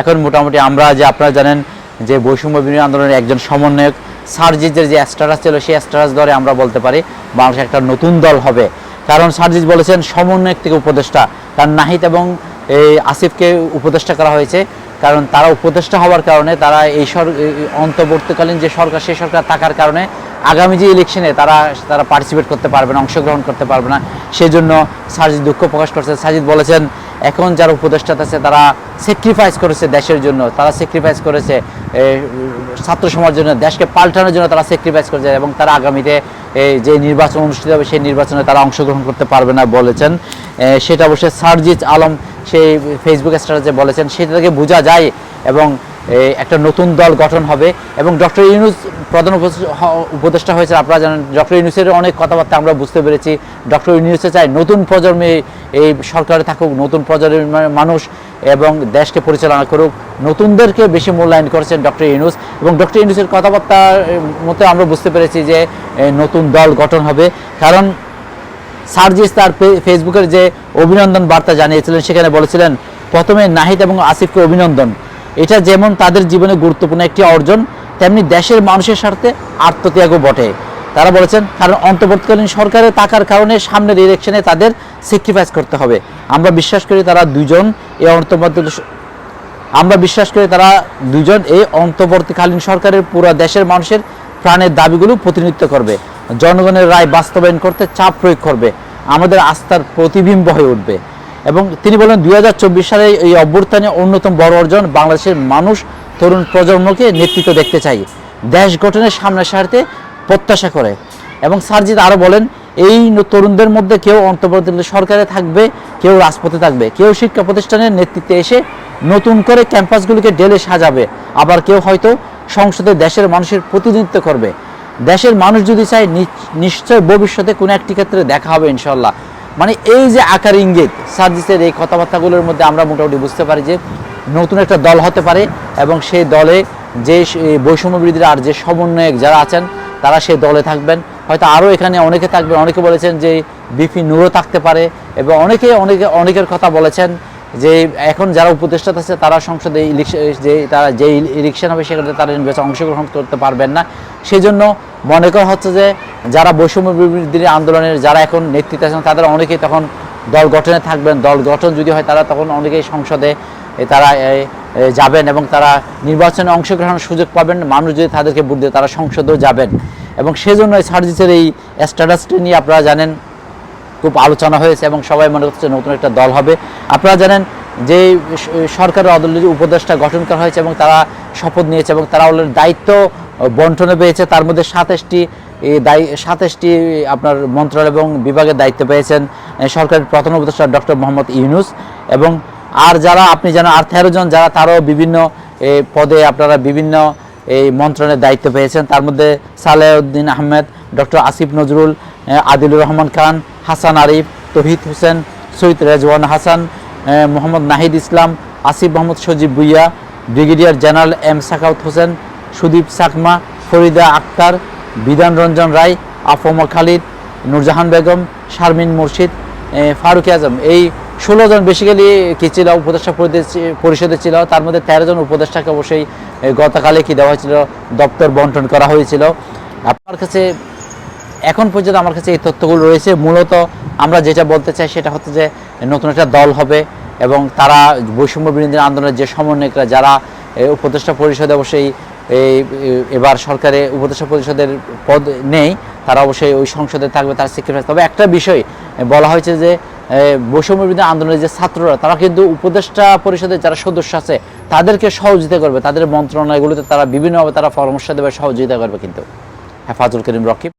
এখন মোটামুটি আমরা যে আপনারা জানেন যে বৈষম্য বিরোধী আন্দোলনের একজন সমন্বয়ক সার্জিজের যে স্ট্যাটাস ছিল সেই স্ট্যাটাস ধরে আমরা বলতে পারি বাংলাদেশ একটা নতুন দল হবে। কারণ সার্জিজ বলেছেন, সমন্বয়ক থেকে উপদেষ্টা। কারণ নাহিদ এবং এই আসিফকে উপদেষ্টা করা হয়েছে। কারণ তারা উপদেষ্টা হওয়ার কারণে তারা এই সর অন্তর্বর্তীকালীন যে সরকার, সেই সরকার থাকার কারণে আগামী যে ইলেকশনে তারা তারা পার্টিসিপেট করতে পারবে না, অংশগ্রহণ করতে পারবে না। সেজন্য সাজিদ দুঃখ প্রকাশ করছে সাজিদ বলেছেন এখন যারা উপদেষ্টা আছে, তারা স্যাক্রিফাইস করেছে দেশের জন্য। তারা স্যাক্রিফাইস করেছে ছাত্র সমাজের জন্য, দেশকে পাল্টানোর জন্য তারা স্যাক্রিফাইস করেছে এবং তারা আগামীতে যে নির্বাচন অনুষ্ঠিত হবে, সেই নির্বাচনে তারা অংশগ্রহণ করতে পারবে না বলেছেন। সেটা অবশ্যই সার্জিজ আলম, সেই ফেসবুক স্ট্যাটাসে বলেছেন। সেটা থেকে বোঝা যায় এবং একটা নতুন দল গঠন হবে এবং ডক্টর ইউনুস প্রধান উপদেষ্টা হয়েছে আপনারা জানেন, ডক্টর ইউনুসের অনেক কথাবার্তা আমরা বুঝতে পেরেছি। ডক্টর ইউনুসে চাই নতুন প্রজন্মে এই সরকারে থাকুক, নতুন প্রজন্মের মানুষ এবং দেশকে পরিচালনা করুক। নতুনদেরকে বেশি মূল্যায়ন করেছেন ডক্টর ইউনুস এবং ডক্টর ইউনুসের কথাবার্তার মতো আমরা বুঝতে পেরেছি যে নতুন দল গঠন হবে। কারণ সার্জিস তার ফেসবুকের যে অভিনন্দন বার্তা জানিয়েছিলেন, সেখানে বলেছিলেন, প্রথমে নাহিদ এবং আসিফকে অভিনন্দন। এটা যেমন তাদের জীবনে গুরুত্বপূর্ণ একটি অর্জন, তেমনি দেশের মানুষের স্বার্থে আত্মত্যাগও বটে। তারা বলেছেন, কারণ অন্তর্বর্তীকালীন সরকারে থাকার কারণে সামনের ইলেকশনে তাদের স্যাক্রিফাইস করতে হবে। আমরা বিশ্বাস করি তারা দুজন এই অন্তর্বর্তী আমরা বিশ্বাস করি তারা দুজন এই অন্তর্বর্তীকালীন সরকারের পুরো দেশের মানুষের প্রাণের দাবিগুলো প্রতিনিধিত্ব করবে। জনগণের রায় বাস্তবায়ন করতে চাপ প্রয়োগ করবে। আমাদের আস্থার প্রতিবিম্ব হয়ে উঠবে। এবং তিনি বলেন দুই হাজার চব্বিশ সালে এই অভ্যুত্থানে অন্যতম বড় অর্জন বাংলাদেশের মানুষ, তরুণ প্রজন্মকে নেতৃত্ব দেখতে চাই দেশ গঠনের সামনের সারিতে প্রত্যাশা করে। এবং সারজিৎ আরও বলেন, এই তরুণদের মধ্যে কেউ অন্তর্বর্তী সরকারে থাকবে, কেউ রাজপথে থাকবে। কেউ শিক্ষা প্রতিষ্ঠানের নেতৃত্বে এসে নতুন করে ক্যাম্পাসগুলিকে ডেলে সাজাবে। আবার কেউ হয়তো সংসদে দেশের মানুষের প্রতিনিধিত্ব করবে। দেশের মানুষ যদি চায়, নিশ্চয় ভবিষ্যতে কোনো একটি ক্ষেত্রে দেখা হবে ইনশাল্লাহ মানে এই যে আকার ইঙ্গিত, সার্জিসের এই কথাবার্তাগুলোর মধ্যে আমরা মোটামুটি বুঝতে পারি যে নতুন একটা দল হতে পারে এবং সেই দলে যে বৈষম্য বিরোধীরা আর যে সমন্বয়ক যারা আছেন, তারা সেই দলে থাকবেন। হয়তো আরও এখানে অনেকে থাকবেন, অনেকে বলেছেন যে বিপি নূরও থাকতে পারে এবং অনেকে অনেকে, অনেকের কথা বলেছেন যে এখন যারা উপদেষ্টা আছে, তারা সংসদে যে তারা যে ইলেকশন হবে, সেখানে তারা নির্বাচনে অংশগ্রহণ করতে পারবেন না। সেই জন্য মনে করা হচ্ছে যে, যারা বৈষম্য বিরোধী আন্দোলনের যারা এখন নেতৃত্বে আছেন, তাদের অনেকেই তখন দল গঠনে থাকবেন। দল গঠন যদি হয়, তারা তখন অনেকেই সংসদে তারা যাবেন এবং তারা নির্বাচনে অংশগ্রহণের সুযোগ পাবেন। মানুষ যদি তাদেরকে ভোট দেয়, তারা সংসদেও যাবেন। এবং সেজন্য এই সার্জিসের এই স্ট্যাটাসটি নিয়ে আপনারা জানেন খুব আলোচনা হয়েছে এবং সবাই মনে করছে নতুন একটা দল হবে। আপনারা জানেন যে সরকারের অদলীয় উপদেষ্টা গঠন করা হয়েছে এবং তারা শপথ নিয়েছে এবং তারা অলরেডি দায়িত্ব বন্টনে পেয়েছে। তার মধ্যে সাতাশটি সাতাশটি আপনার মন্ত্রণালয় এবং বিভাগের দায়িত্ব পেয়েছেন সরকারের প্রথম উপদেষ্টা ডক্টর মোহাম্মদ ইউনুস এবং আর যারা, আপনি জানেন আর তেরো জন যারা তারাও বিভিন্ন পদে আপনারা বিভিন্ন এই মন্ত্রণের দায়িত্ব পেয়েছেন। তার মধ্যে Salahuddin Ahmed, doctor Asif Nazrul Adilur Rahman Khan Hasan Arif, Tohid Hossain, Syed Rezwan Hasan Mohammad Nahid Islam, Asif Mohammad Sajib Bhuiya, brigadier general M Sakhawat Hossain, Sudip Sakma, Farida Akhter, Bidhan Ranjan Roy, আফমা Khalid, Nurjahan Begum, Sharmin মুর্শিদ ফারুক আজম। এই ষোলো জন basically কি ছিল? উপদেষ্টা পরিষদে ছিল। তার মধ্যে তেরো জন উপদেষ্টাকে অবশ্যই গতকালে কি দেওয়া হয়েছিল? দপ্তর বন্টন করা হয়েছিল। আপনার কাছে এখন পর্যন্ত আমার কাছে এই তথ্যগুলো রয়েছে। মূলত আমরা যেটা বলতে চাই সেটা হচ্ছে যে নতুন একটা দল হবে এবং তারা বৈষম্য বিরোধী আন্দোলনের যে সমন্বয়করা যারা উপদেষ্টা পরিষদে অবশ্যই এই এবার সরকারে উপদেষ্টা পরিষদের পদ নেই, তারা অবশ্যই ওই সংসদে থাকবে, তার স্যাক্রিফাইস তবে একটা বিষয় বলা হয়েছে যে বৈষম্য বিরোধী আন্দোলনের যে ছাত্ররা, তারা কিন্তু উপদেষ্টা পরিষদের যারা সদস্য আছে, তাদেরকে সহযোগিতা করবে। তাদের মন্ত্রণালয়গুলোতে তারা বিভিন্নভাবে তারা পরামর্শ দেবে, সহযোগিতা করবে কিন্তু। হেফাজুল করিম রকিব।